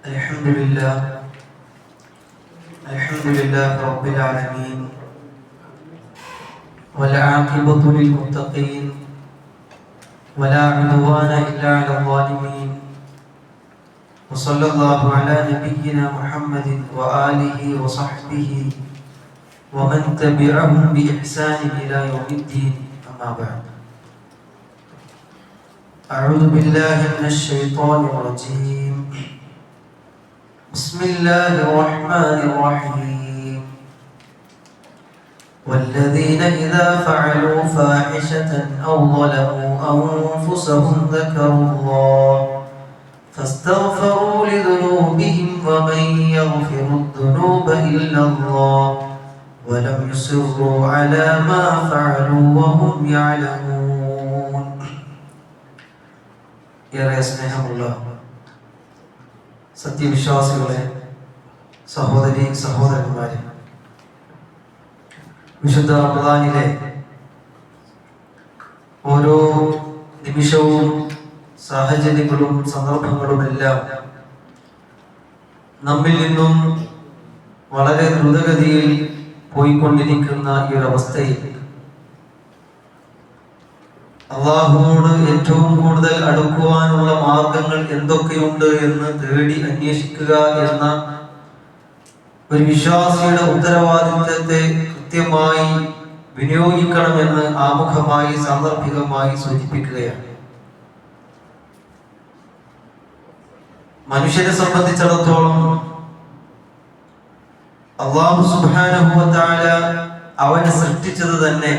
الحمد لله الحمد لله رب العالمين. والعاقبة للمتقين. ولا عدوان إلا على الظالمين. وصلى الله على نبينا محمد وآله وصحبه ومن تبعهم بإحسان إلى يوم الدين. أما بعد. أعوذ بالله من الشيطان الرجيم. بسم الله الرحمن الرحيم. والذين إذا فعلوا فاحشة أو ظلموا أنفسهم ذكروا الله فاستغفروا لذنوبهم ومن يغفر الذنوب إلا الله ولم يصروا على ما فعلوا وهم يعلمون. يا رسول الله സത്യവിശ്വാസികളെ സഹോദരി സഹോദരന്മാരെ വിശുദ്ധ റമദാനിലെ ഓരോ നിമിഷവും സാഹചര്യങ്ങളും സന്ദർഭങ്ങളും എല്ലാം നമ്മിൽ നിന്നും വളരെ ദ്രുതഗതിയിൽ പോയിക്കൊണ്ടിരിക്കുന്ന ഈ ഒരു അവസ്ഥയിൽ അള്ളാഹുവോട് ഏറ്റവും കൂടുതൽ അടുക്കുവാനുള്ള മാർഗങ്ങൾ എന്തൊക്കെയുണ്ട് എന്ന് തേടി അന്വേഷിക്കുക എന്ന ഒരു വിശ്വാസിയുടെ ഉത്തരവാദിത്വത്തെ കൃത്യമായി വിനിയോഗിക്കണമെന്ന് ആമുഖമായി സാന്ദർഭികമായി സൂചിപ്പിക്കുകയാണ്. മനുഷ്യരെ സംബന്ധിച്ചിടത്തോളം അള്ളാഹു സുബാനുഭവത്താല അവനെ സൃഷ്ടിച്ചത് തന്നെ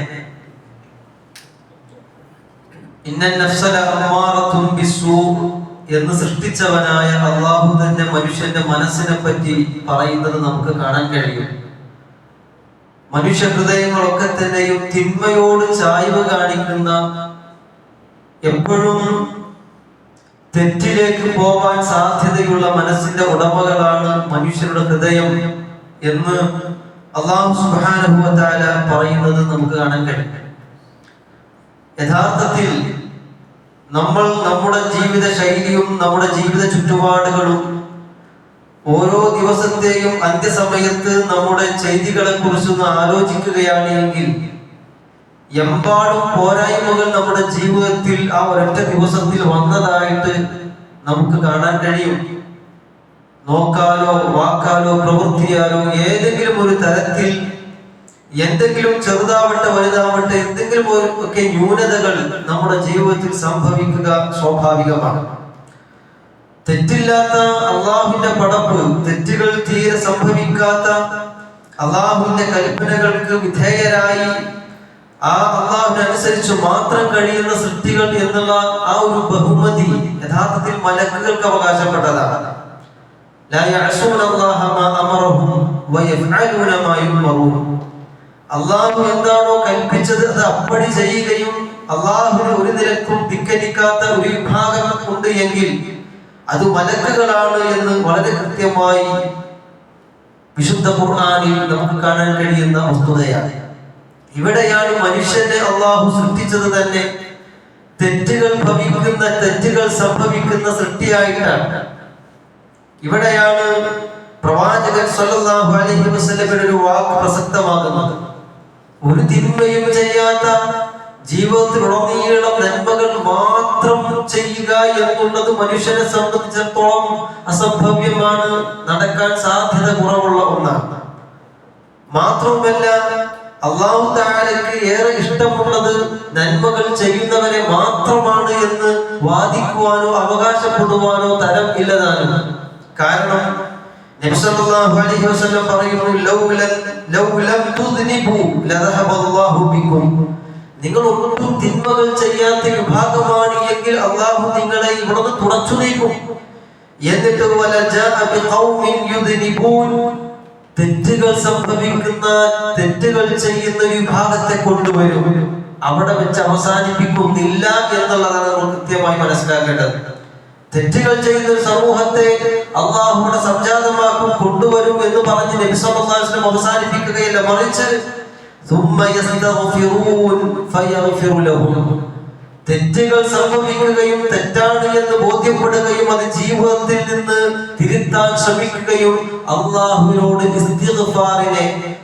എന്ന് സൃഷ്ടിച്ചവനായ അള്ളാഹു തന്നെ മനുഷ്യന്റെ മനസ്സിനെ പറ്റി പറയുന്നത് നമുക്ക് കാണാൻ കഴിയും. മനുഷ്യ ഹൃദയങ്ങളൊക്കെ തന്നെയും തിന്മയോട് ചായ്വ് കാണിക്കുന്ന എപ്പോഴും തെറ്റിലേക്ക് പോകാൻ സാധ്യതയുള്ള മനസ്സിന്റെ ഉടമകളാണ് മനുഷ്യരുടെ ഹൃദയം എന്ന് അള്ളാഹു സുബാനുഭവത്താല പറയുന്നത് നമുക്ക് കാണാൻ കഴിയും. യഥാർത്ഥത്തിൽ നമ്മൾ നമ്മുടെ ജീവിത ശൈലിയും നമ്മുടെ ജീവിത ചുറ്റുപാടുകളും ഓരോ ദിവസത്തെയും അന്ത്യസമയത്ത് നമ്മുടെ ചെയ്തികളെ കുറിച്ചൊന്ന് ആലോചിക്കുകയാണ് എങ്കിൽ എമ്പാടും പോരായ്മകൾ നമ്മുടെ ജീവിതത്തിൽ ആ ഒരൊറ്റ ദിവസത്തിൽ വന്നതായിട്ട് നമുക്ക് കാണാൻ കഴിയും. നോക്കാലോ വാക്കാലോ പ്രവൃത്തിയാലോ ഏതെങ്കിലും ഒരു തരത്തിൽ എന്തെങ്കിലും ചെറുതാവട്ടെ വലുതാവട്ടെ എന്തെങ്കിലും ഒരു- ഒക്കെ ന്യൂനതകൾ നമ്മുടെ ജീവിതത്തിൽ സംഭവിക്കുക സ്വാഭാവികമാണ് തെറ്റില്ലാത്ത അള്ളാഹുവിന്റെ പടപ്പ് തെറ്റുകൾ തീരെ സംഭവിക്കാത്ത അള്ളാഹുവിന്റെ കൽപ്പനകൾക്ക് വിധേയരായി ആ അള്ളാഹുവിനനുസരിച്ച് മാത്രം കഴിയുന്ന സൃഷ്ടികൾ എന്നുള്ള ആ ഒരു ബഹുമതി യഥാർത്ഥത്തിൽ മലക്കുകൾക്ക് അവകാശപ്പെട്ടതാണ് لا يعصون الله ما أمرهم ويفعلون ما يؤمرون അള്ളാഹു എന്താണോ കൽപ്പിച്ചത് അത് അപ്പടി ചെയ്യുകയും അള്ളാഹുവിന് ഒരു നിരക്കും ധിക്കരിക്കാത്ത ഒരു വിഭാഗം ഉണ്ട് എങ്കിൽ അത് മലക്കുകളാണ് എന്ന് വളരെ കൃത്യമായി വിശുദ്ധ ഖുർആനിൽ നമുക്ക് കാണാൻ കഴിയുന്ന വസ്തുതയാണ്. ഇവിടെയാണ് മനുഷ്യനെ അള്ളാഹു സൃഷ്ടിച്ചത് തന്നെ. തെറ്റുകൾ ഭവിക്കുന്ന തെറ്റുകൾ സംഭവിക്കുന്ന സൃഷ്ടിയായിട്ടാണ്. ഇവിടെയാണ് പ്രവാചകൻ സല്ലല്ലാഹു അലൈഹി വസല്ലമയുടെ ഒരു വാക്ക് പ്രസക്തമാകുന്നത്. ഒരു തിന്മയും ചെയ്യാത്ത ജീവിതത്തിലുടനീളം നന്മകൾ മാത്രം ചെയ്യുക എന്നുള്ളത് മനുഷ്യനെ സംബന്ധിച്ചിടത്തോളം അസംഭവ്യമാണ് നടക്കാൻ സാധ്യത കുറവുള്ള ഒന്നാണ്. മാത്രവുമല്ല അള്ളാഹു താരക്ക് ഏറെ ഇഷ്ടമുള്ളത് നന്മകൾ ചെയ്യുന്നവരെ മാത്രമാണ് എന്ന് വാദിക്കുവാനോ അവകാശപ്പെടുവാനോ തരം ഇല്ലതാണ് കാരണം നബി സല്ലല്ലാഹു അലൈഹി വസല്ലം പറയുന്നു ലൗലൻ ലൗലം തുദ്നിബു ലദഹബല്ലാഹു ബിക്കും. നിങ്ങൾ ഒട്ടും തിന്മകൾ ചെയ്യാത്ത വിഭാഗമാണ് എങ്കിൽ അള്ളാഹു നിങ്ങളെ ഇവിടുന്ന് തുടച്ചു നീക്കും എന്നിട്ട് തെറ്റുകൾ സംഭവിക്കുന്ന തെറ്റുകൾ ചെയ്യുന്ന വിഭാഗത്തെ കൊണ്ടുവരും. അവിടെ വെച്ച് അവസാനിപ്പിക്കുന്നില്ല എന്നുള്ളതാണ് നമ്മൾ കൃത്യമായി മനസ്സിലാക്കേണ്ടത്. തെറ്റുകൾ ചെയ്യുന്ന ഒരു സമൂഹത്തെ അള്ളാഹുവിടെ സംജാതമാക്കും കൊണ്ടുവരും എന്ന് പറഞ്ഞ് നബി സല്ലല്ലാഹു അവസാനിപ്പിക്കുകയില്ല മറിച്ച് തെറ്റുകൾ സംഭവിക്കുകയും തെറ്റാണ് എന്ന് ബോധ്യപ്പെടുകയും അത് ജീവിതത്തിൽ നിന്ന് തിരുത്താൻ ശ്രമിക്കുകയും അള്ളാഹുവിനോട്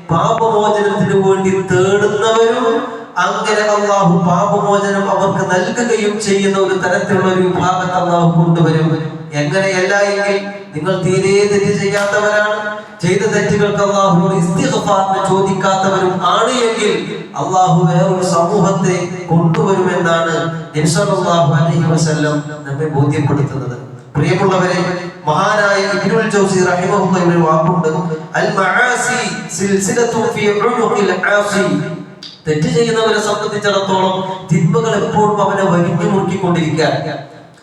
പാപമോചനത്തിന് വേണ്ടി തേടുന്നവരും അങ്ങനെ അള്ളാഹു പാപമോചനം അവർക്ക് നൽകുകയും ചെയ്യുന്ന ഒരു തരത്തിലുള്ള ഒരു വിഭാഗത്തെ അള്ളാഹു കൊണ്ടുവരും. എങ്ങനെയല്ല എങ്കിൽ നിങ്ങൾ തീരെ തെറ്റ് ചെയ്യാത്തവരാണ്. ചെയ്ത തെറ്റുകൾക്ക് ഇസ്തിഗ്ഫാറിന് ചോദിക്കാത്തവരും ആണ് എങ്കിൽ അള്ളാഹു വേറൊരു സമൂഹത്തെ കൊണ്ടുവരുമെന്നാണ് അലൈഹി വസല്ലം നമ്മെ ബോധ്യപ്പെടുത്തുന്നത്. പ്രിയമുള്ളവരെ മഹാനായ ഇബ്നുൽ ജൗസി റഹിമഹുള്ളാഹി ഒരു വാക്കുണ്ട് അൽ മആസി സിൽസിലത്തു ഫീ ഉനുഖിൽ ആസി. തെറ്റ് ചെയ്യുന്നവരെ സംബന്ധിച്ചിടത്തോളം തിന്മകൾ എപ്പോഴും അവനെ വലിഞ്ഞു മുറുക്കിക്കൊണ്ടിരിക്കുക.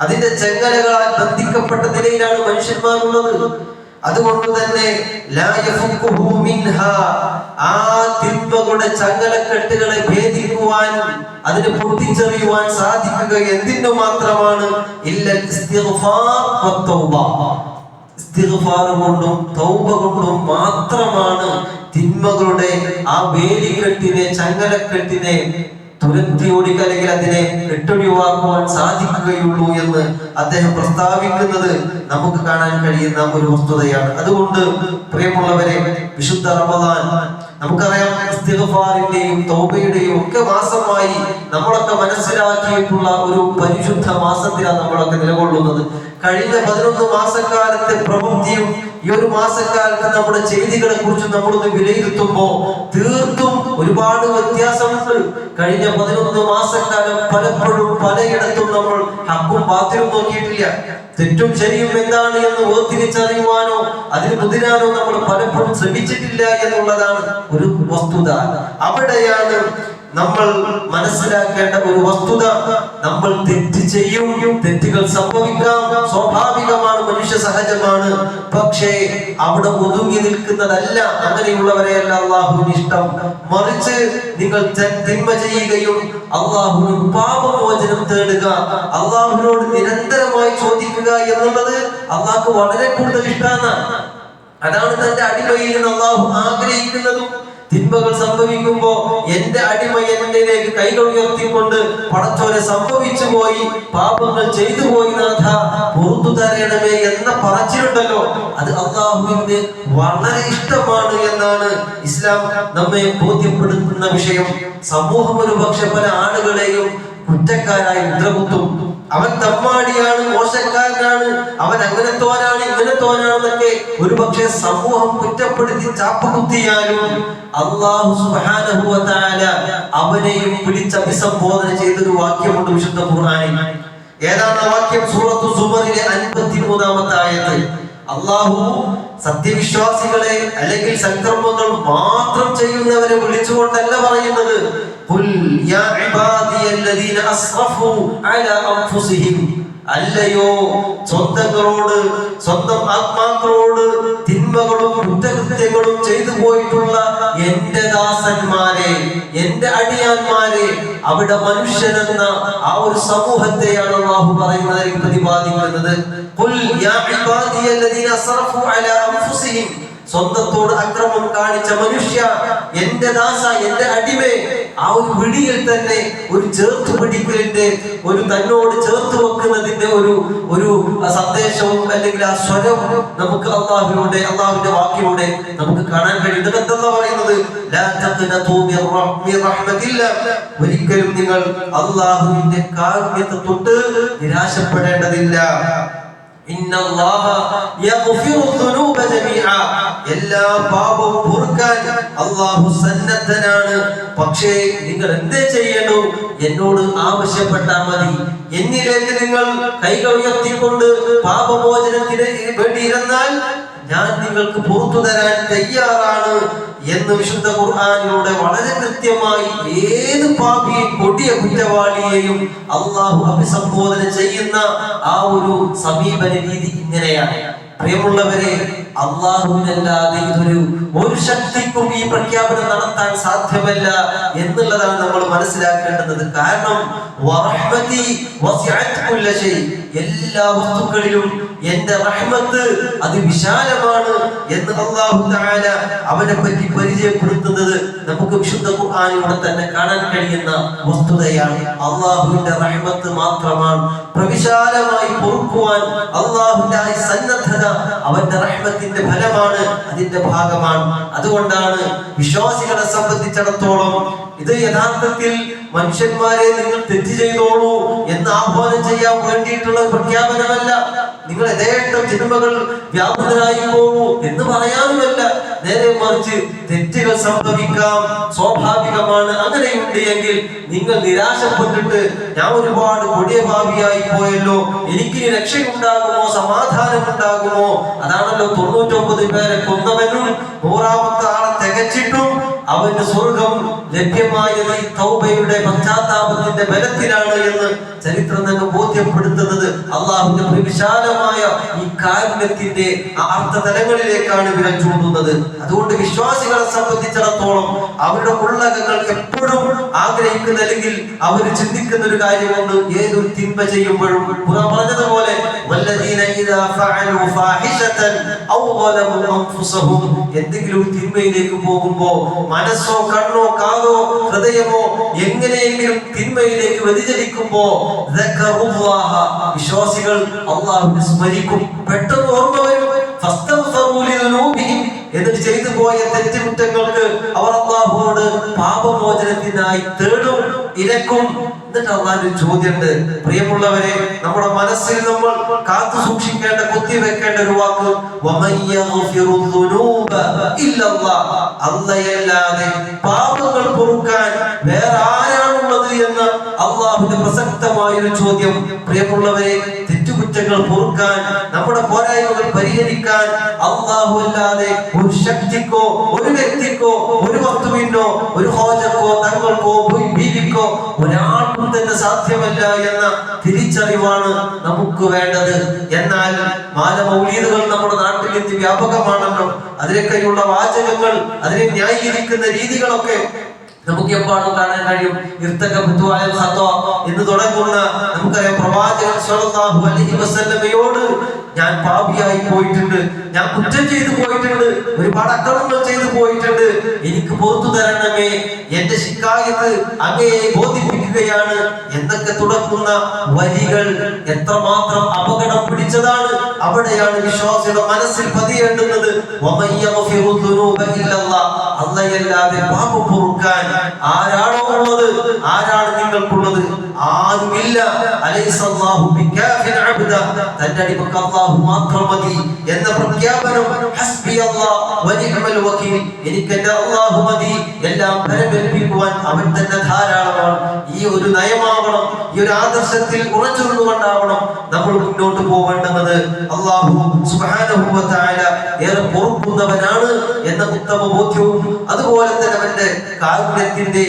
അതിന്റെ ചെങ്ങലകളാൽ ബന്ധിക്കപ്പെട്ട നിലയിലാണ് മനുഷ്യന്മാരുള്ളത്. അതുകൊണ്ട് തന്നെ ആ തിന്മകളുടെ ചങ്ങലക്കെട്ടുകളെ ഭേദിക്കുവാൻ അതിനെ പൊട്ടിച്ചെറിയുവാൻ സാധിക്കുക എന്തിനു മാത്രമാണ്? ഇല്ലൽ കൊണ്ടും കൊണ്ടും മാത്രമാണ് തിന്മകളുടെ ആ വേലിക്കെട്ടിനെ ചങ്ങലക്കെട്ടിനെ തുരത്തി ഓടിക്കുക അല്ലെങ്കിൽ അതിനെ കെട്ടൊഴിവാക്കുവാൻ സാധിക്കുകയുള്ളൂ എന്ന് അദ്ദേഹം പ്രസ്താവിക്കുന്നത് നമുക്ക് കാണാൻ കഴിയുന്ന ഒരു വസ്തുതയാണ്. അതുകൊണ്ട് പ്രിയമുള്ളവരെ വിശുദ്ധ റമദാൻ നമുക്കറിയാം തൗബയുടെയും ഒക്കെ മാസമായി നമ്മളൊക്കെ മനസ്സിലാക്കിയിട്ടുള്ള ഒരു പരിശുദ്ധ മാസത്തിലാണ് നമ്മളൊക്കെ നിലകൊള്ളുന്നത്. കഴിഞ്ഞ പതിനൊന്ന് മാസക്കാലത്തെ പ്രവൃത്തിയും ഈ ഒരു മാസക്കാലത്ത് നമ്മുടെ ചെയ്തികളെ കുറിച്ച് നമ്മളൊന്ന് വിലയിരുത്തുമ്പോ തീർത്തും ഒരുപാട് വ്യത്യാസമുണ്ട്. കഴിഞ്ഞ പതിനൊന്ന് മാസക്കാലം പലപ്പോഴും പലയിടത്തും നമ്മൾ ഹക്കും പാത്രവും നോക്കിയിട്ടില്ല. തെറ്റും ശരിയും എന്താണ് എന്ന് വേർതിരിച്ചറിയുവാനോ അതിന് മുതിരാനോ നമ്മൾ പലപ്പോഴും ശ്രമിച്ചിട്ടില്ല എന്നുള്ളതാണ് ഒരു വസ്തുത. അവിടെയാണ് നമ്മൾ മനസ്സിലാക്കേണ്ട ഒരു വസ്തുത നമ്മൾ തെറ്റ് ചെയ്യും. തെറ്റുകൾ സംഭവിക്കാം. സ്വാഭാവികമാണ് മനുഷ്യ സഹജമാണ്. പക്ഷേ അവിടെ ഒതുങ്ങി നിൽക്കുന്നതല്ല അങ്ങനെയുള്ളവരെയല്ല അള്ളാഹുവിന് ഇഷ്ടം. മറിച്ച് നിങ്ങൾ തിന്മ ചെയ്യുകയും അള്ളാഹുവിന് പാപമോചനം തേടുക. അള്ളാഹുവിനോട് നിരന്തരമായി ചോദിക്കുക എന്നുള്ളത് അള്ളാഹു വളരെ കൂടുതൽ ഇഷ്ടമാണ് അതാണ് തന്റെ അടിമയിൽ നിന്ന് അള്ളാഹു ആഗ്രഹിക്കുന്നതും തിന്മകൾ സംഭവിക്കുമ്പോ എന്റെ അടിമ എന്നിലേക്ക് കൈകൾ ഉയർത്തിക്കൊണ്ട് പടച്ചോനെ സംഭവിച്ചു പോയി പാപങ്ങൾ ചെയ്തു പോയി നാഥ പുറത്തു തരണമേ എന്ന പറച്ചിലുണ്ടല്ലോ. അത് അള്ളാഹുവിന് വളരെ ഇഷ്ടമാണ് എന്നാണ് ഇസ്ലാം നമ്മെ ബോധ്യപ്പെടുത്തുന്ന വിഷയം. സമൂഹം ഒരു പക്ഷെ പല ആളുകളെയും കുറ്റക്കാരായി ഇന്ദ്രഗുപ്തും അവൻ തമ്മാടിയാണ് മോശക്കാരനാണ് അവൻ അങ്ങനെ തോനാണ് ഇങ്ങനെ തോനാണെന്നൊക്കെ ഒരു പക്ഷേ സമൂഹം കുറ്റപ്പെടുത്തി ചാപ്പുകുത്തിയാലും അള്ളാഹു തആല അവനെയും പിടിച്ച് അഭിസംബോധന ചെയ്തൊരു വാക്യമുണ്ട് വിശുദ്ധ ഖുർആനിൽ. ഏതാണ് വാക്യം? സൂറത്തു സുമറിലെ അൻപത്തിമൂന്നാമത്തെ ആയത്ത്. അള്ളാഹു സത്യവിശ്വാസികളെ അല്ലെങ്കിൽ സൽക്കർമ്മങ്ങൾ മാത്രം ചെയ്യുന്നവരെ വിളിച്ചുകൊണ്ടല്ല പറയുന്നത്. അല്ലയോ? സ്വന്തങ്ങളോട് സ്വന്തം ആത്മാക്കളോട് തിന്മകളും കുറ്റകൃത്യങ്ങളും ചെയ്തു പോയിട്ടുള്ള എന്റെ ദാസന്മാരെ എന്റെ അടിയാന്മാരെ അവിടെ മനുഷ്യനെന്ന ആ ഒരു സമൂഹത്തെയാണ് അള്ളാഹു പറയുന്നതിൽ പ്രതിപാദിക്കുന്നത്. സ്വന്തത്തോട് അക്രമം കാണിച്ച മനുഷ്യ എന്റെ ദാസ എന്റെ അടിമേ ആ ഒരു പിടിയിൽ തന്നെ ഒരു ചേർത്ത് പിടിക്കലിന്റെ ഒരു തന്നോട് ചേർത്ത് വെക്കുന്നതിന്റെ ഒരു ഒരു സന്ദേശവും അല്ലെങ്കിൽ ആ സ്വരം നമുക്ക് അള്ളാഹുവിലൂടെ അള്ളാഹുവിന്റെ വാക്കിലൂടെ നമുക്ക് കാണാൻ കഴിയും എന്താ പറയുന്നത്? ഒരിക്കലും നിങ്ങൾ അള്ളാഹുവിന്റെ കാരുണ്യത്തെ തൊട്ട് നിരാശപ്പെടേണ്ടതില്ല. ഇന്നല്ലാഹ യഗ്ഫിറു ദുനൂബ ജമീഅ. എല്ലാ പാപവും പൊറുക്കാൻ അള്ളാഹു സന്നദ്ധനാണ്. പക്ഷേ നിങ്ങൾ എന്തേ ചെയ്യണു? എന്നോട് ആവശ്യപ്പെട്ടാൽ മതി. എന്നിലേക്ക് നിങ്ങൾ കൈകൾ ഉയർത്തിക്കൊണ്ട് പാപമോചനത്തിന് വേണ്ടി ഇരുന്നാൽ ഞാൻ നിങ്ങൾക്ക് പുറത്തു തരാൻ തയ്യാറാണ് എന്ന് വിശുദ്ധ ഖുർആാനിലൂടെ വളരെ കൃത്യമായി ഏത് പാപിയെ കൊടിയ കുറ്റവാളിയെയും അള്ളാഹു അഭിസംബോധന ചെയ്യുന്ന ആ ഒരു സമീപന രീതി ഇങ്ങനെയാണ്. പ്രിയമുള്ളവരെ അള്ളാഹുവിനല്ലാതെ ഇതൊരു ഒരു ശക്തിക്കും ഈ പ്രഖ്യാപനം നടത്താൻ സാധ്യമല്ല എന്നുള്ളതാണ് നമ്മൾ മനസ്സിലാക്കേണ്ടത് കാരണം. എല്ലാ വസ്തുക്കളിലും എന്റെ റഹ്മത്ത് അത് വിശാലമാണ് എന്ന് അള്ളാഹു തആല അവനെ പറ്റി പരിചയപ്പെടുത്തുന്നത് നമുക്ക് വിശുദ്ധ ഖുർആാനിലൂടെ തന്നെ കാണാൻ കഴിയുന്ന വസ്തുതയാണ് അള്ളാഹുവിന്റെ റഹ്മത്ത് മാത്രമാണ് പ്രവിശാലമായി പൊറുക്കുവാൻ അള്ളാഹുവിന്റെ സന്നദ്ധത അവന്റെ റഹ്മത്തിന്റെ ഫലമാണ് അതിന്റെ ഭാഗമാണ്. അതുകൊണ്ടാണ് വിശ്വാസികളെ സംബന്ധിച്ചിടത്തോളം ഇത് യഥാർത്ഥത്തിൽ മനുഷ്യന്മാരെ നിങ്ങൾ തെറ്റ് ചെയ്തോളൂ എന്ന് ആഹ്വാനം ചെയ്യാൻ വേണ്ടിയിട്ടുള്ള പ്രഖ്യാപനമല്ല. നിങ്ങൾ യഥേഷ്ടം ജന്മകൾ പോകൂ എന്ന് പറയാനുമല്ല. നേരെ മറിച്ച് തെറ്റുകൾ സംഭവിക്കാം. സ്വാഭാവികമാണ്. അങ്ങനെയുണ്ട് എങ്കിൽ നിങ്ങൾ നിരാശപ്പെട്ടിട്ട് ഞാൻ ഒരുപാട് കൊടിയ ഭാവിയായി പോയല്ലോ. എനിക്ക് രക്ഷയുണ്ടാകുമോ? സമാധാനം ഉണ്ടാകുമോ അതാണല്ലോ തൊണ്ണൂറ്റൊമ്പത് പേരെ കൊന്നവനും നൂറാമത്തെ ആളെ തികച്ചിട്ടും. അവന്റെ സ്വർഗം ലഭ്യമായത് തൗബയുടെ പശ്ചാത്താപത്തിന്റെ ബലത്തിലാണ് എന്ന് ചരിത്രം നമുക്ക് ബോധ്യപ്പെടുത്തുന്നത്. അള്ളാഹുവിന്റെ വിശാലമായ ഈ കാരുണ്യത്തിന്റെ അർത്ഥ തലങ്ങളിലേക്കാണ് വിരൽ ചൂണ്ടുന്നത്. അതുകൊണ്ട് വിശ്വാസികളെ സംബന്ധിച്ചിടത്തോളം അവരുടെ ഉള്ളകങ്ങൾ എപ്പോഴും ആഗ്രഹിക്കുന്ന അല്ലെങ്കിൽ അവർ ചിന്തിക്കുന്ന ഒരു കാര്യമുണ്ട്. ഏതൊരു തിന്മ ചെയ്യുമ്പോഴും പറഞ്ഞതുപോലെ എന്തെങ്കിലും തിന്മയിലേക്ക് പോകുമ്പോ മനസ്സോ കണ്ണോ കാതോ ഹൃദയമോ എങ്ങനെയെങ്കിലും തിന്മയിലേക്ക് വ്യതിചലിക്കുമ്പോ വിശ്വാസികൾ അള്ളാഹുവിനെ സ്മരിക്കും. പെട്ടെന്ന് ഓർമ്മ വരും. എന്നിട്ട് ചെയ്തു പോയ തെറ്റുകുറ്റങ്ങൾക്ക് അവർ അള്ളാഹുവോട് പാപമോചനത്തിനായി തേടും ഇരക്കും. എന്നിട്ട് അള്ളാഹ് ചോദ്യമുണ്ട് പ്രിയമുള്ളവരെ നമ്മുടെ മനസ്സിൽ നമ്മൾ കാത്തു സൂക്ഷിക്കേണ്ട കുത്തി വെക്കേണ്ട ഒരു വാക്ക് അല്ലയല്ലാതെ പാപങ്ങൾ പൊറുക്കാൻ വേറെ ആരാണുള്ളത് എന്ന് അള്ളാഹുവിന്റെ പ്രസക്തമായ ഒരു ചോദ്യം. പ്രിയമുള്ളവരെ തെറ്റുകുറ്റങ്ങൾ പൊറുക്കാൻ നമ്മുടെ പോരായ്മകൾ പരിഹരിക്കാൻ അള്ളാഹു അല്ലാതെ ഒരു ശക്തിക്കോ ഒരു വ്യക്തിക്കോ ഒരു വസ്തുവിനോ ഒരു ഹോജക്കോ തങ്ങൾക്കോ ഭീതിക്കോ ഒരാൾക്കും തന്നെ സാധ്യമല്ല എന്ന തിരിച്ചറിവാണ് നമുക്ക് വേണ്ടത്. എന്നാൽ മാലമൗലീദുകൾ നമ്മുടെ നാട്ടിൽ ഇന്ന് വ്യാപകമാണല്ലോ വാചകങ്ങൾ അതിനെ ന്യായീകരിക്കുന്ന രീതികളൊക്കെ നമുക്ക് എപ്പോഴും കാണാൻ കഴിയും. എന്ന് തുടങ്ങുന്ന നമുക്കറിയാം പ്രവാചകൻ അലൈഹി വസല്ലമയോട് ഞാൻ പാപിയായി പോയിട്ടുണ്ട്. ഞാൻ കുറ്റം ചെയ്തു പോയിട്ടുണ്ട്. ഒരുപാട് അക്രമങ്ങൾ ചെയ്തു പോയിട്ടുണ്ട്. എനിക്ക് പുറത്തു തരണമേ എന്റെ ശിക്കായത്ത് അങ്ങയെ ബോധിപ്പിക്കുകയാണ്. എന്നൊക്കെ തുടക്കുന്ന വരികൾ എത്രമാത്രം അപകടം പിടിച്ചതാണ്. അവിടെയാണ് വിശ്വാസിയുടെ മനസ്സിൽ പതിയേണ്ടുന്നത്. അള്ളയല്ലാതെ പാപം പൊറുക്കാൻ ആരാണോ ഉള്ളത്? ആരാണ് നിങ്ങൾക്കുള്ളത്? ആരുമില്ല. തന്റെ അടിമക്ക് അല്ലാഹു മാത്രം മതി എന്ന പ്രഖ്യാപനം. ഹസ്ബി വനിഅമൽ വകീൽ എനിക്ക് എന്റെ അല്ലാഹു മതി. എല്ലാം ഫലമേൽപ്പിക്കുവാൻ അവൻ തന്നെ ധാരാളമാണ്. ഈ ഒരു നയമാവണം ഈ ഒരു ആദർശത്തിൽ ഉറച്ചുകൊണ്ടുകൊണ്ടാവണം നമ്മൾ മുന്നോട്ട് പോകേണ്ടത്. വ തആല ഏറെ പൊറുക്കുന്നവനാണ് എന്ന ഉത്തമ ബോധ്യവും അതുപോലെ തന്നെ അവന്റെ കാരുണ്യത്തിന്റെ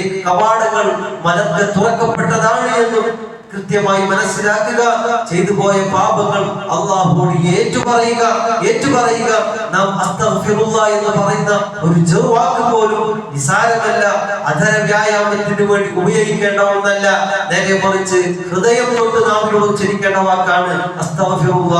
കവാടങ്ങൾ മലർന്ന് തുറക്കപ്പെട്ടതാണ് എന്നും കൃത്യമായി മനസ്സിലാക്കുക. ചെയ്തു പോയ പാപങ്ങൾ അള്ളാഹുവോട് ഏറ്റുപറയുക. ഏറ്റുപറയുക. നാം അസ്തഫിറുള്ള എന്ന് പറയുന്ന ഒരു ചെറുവാക്ക് പോലും നിസാരമല്ല. അധര വ്യായാമത്തിന് വേണ്ടി ഉപയോഗിക്കേണ്ട ഒന്നല്ല. നേരെ മറിച്ച് ഹൃദയം തൊട്ട് നാവിനോട് ഉച്ചരിക്കേണ്ട വാക്കാണ് അസ്തഫിറുള്ള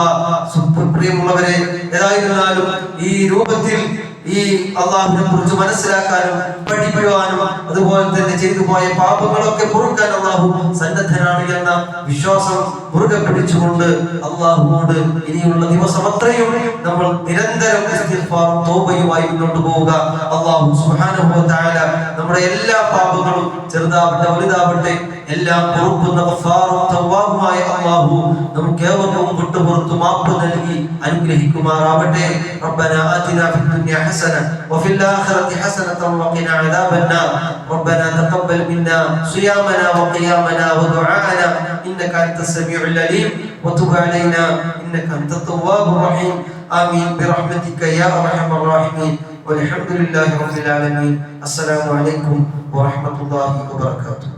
സുപ്രിയമുള്ളവരെ പ്രിയമുള്ളവരെ ഏതായിരുന്നാലും ഈ രൂപത്തിൽ ഈ അള്ളാഹുവിനെ കുറിച്ച് മനസ്സിലാക്കാനും പഠിക്കുവാനും അതുപോലെ തന്നെ ചെയ്തു പോയ പാപങ്ങളൊക്കെ പൊറുക്കാൻ അള്ളാഹു സന്നദ്ധനാണ് എന്ന വിശ്വാസം മുറുകെ പിടിച്ചുകൊണ്ട് അള്ളാഹുവോട് ഇനിയുള്ള ദിവസം അത്രയും നമ്മൾ നിരന്തരം തൗബയുമായി മുന്നോട്ട് പോവുക. അള്ളാഹു തആല നമ്മുടെ എല്ലാ പാപങ്ങളും ചെറുതാവട്ടെ വലുതാവട്ടെ എല്ലാം പൊറുക്കുന്ന ഗഫാറും തവ്വാബുമായ അള്ളാഹു നമുക്ക് ഏവർക്കും വിട്ടുപുറത്തു മാപ്പ് നൽകി അനുഗ്രഹിക്കുമാറാവട്ടെ ربنا آتنا في الدنيا حسنة وفي الآخرة حسنة وقنا عذاب النار ربنا تقبل منا صيامنا وقيامنا ودعاءنا إنك أنت السميع العليم وتب علينا إنك أنت التواب الرحيم آمين برحمتك يا أرحم الراحمين والحمد لله رب العالمين السلام عليكم ورحمة الله وبركاته